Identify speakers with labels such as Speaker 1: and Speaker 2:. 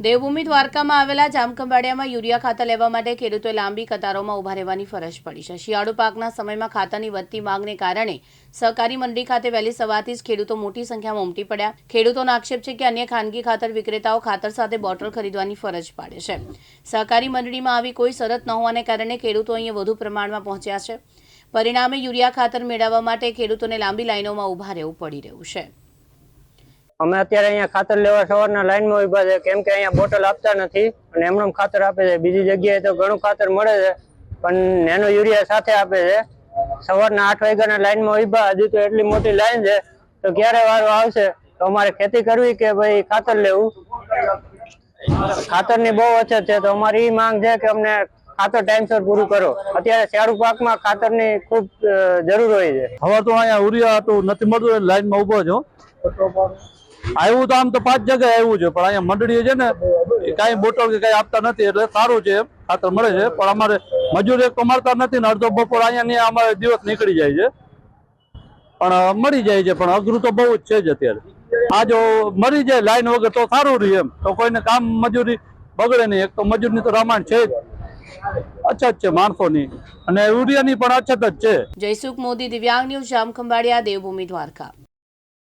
Speaker 1: દેવભૂમિ દ્વારકામાં આવેલા જામખંભાળિયામાં યુરિયા ખાતર લેવા માટે ખેડૂતોએ લાંબી કતારોમાં ઊભા રહેવાની ફરજ પડી છે. શિયાળુ પાકના સમયમાં ખાતરની વધતી માંગને કારણે સહકારી મંડળી ખાતે વહેલી સવારથી જ ખેડૂતો મોટી સંખ્યામાં ઉમટી પડ્યા. ખેડૂતોનો આક્ષેપ છે કે અન્ય ખાનગી ખાતર વિક્રેતાઓ ખાતર સાથે બોટલ ખરીદવાની ફરજ પાડે છે. સહકારી મંડળીમાં આવી કોઈ શરત ન હોવાને કારણે ખેડૂતો અહીંયા વધુ પ્રમાણમાં પહોંચ્યા છે. પરિણામે યુરિયા ખાતર મેળવવા માટે ખેડૂતોને લાંબી લાઈનોમાં ઊભા રહેવું પડી રહ્યું છે.
Speaker 2: અમે અત્યારે અહીંયા ખાતર લેવા સવારના લાઈનમાં ઊભા છે, કેમ કે અહીંયા બોટલ આપતા નથી અને એમનું ખાતર આપે છે. બીજી જગ્યાએ તો ઘણું ખાતર મળે છે, પણ નેનો યુરિયા સાથે આપે છે. સવારના આઠ વાગ્યાના લાઈનમાં ઊભા હજુ તો એટલી મોટી લાઈન છે, તો ક્યારે વારો આવશે? તો અમારે ખેતી કરવી કે ભાઈ ખાતર લેવું? ખાતરની બહુ અછત છે, તો અમારી એ માંગ છે કે અમને ખાતર ટાઈમસર પૂરું કરો. અત્યારે શિયાળુ પાકમાં ખાતરની ખૂબ જરૂર હોય છે.
Speaker 3: હવે તો અહીંયા યુરિયા તો નથી મળતું લાઈનમાં ઊભો છો. આવ્યું તો આમ તો પાંચ જગ્યાએ આવ્યું છે, પણ અહીંયા મંડળી છે ને કાંઈ બોટલ કે કાંઈ આપતા નથી, એટલે સારું છે ખાતર મળે છે, પણ અમારે મજૂર એક તો મળતા નથી ને અડધો બપોર અહીંયા અમારે દિવસ નીકળી જાય છે. પણ મળી જાય છે, પણ અઘરું તો બહુ જ છે જ અત્યારે. આ જો મરી જાય લાઈન વગર તો સારું રહે એમ, તો કોઈને કામ મજૂરી બગડે નહીં, એક તો મજૂરની તો રામાયણ છે જ. અછત છે માણસોની, અને યુરિયાની પણ અછત જ છે.
Speaker 1: જયસુખ મોદી, દિવ્યાંગ ન્યૂઝ જામખંભાળિયા દેવભૂમિ દ્વારકા.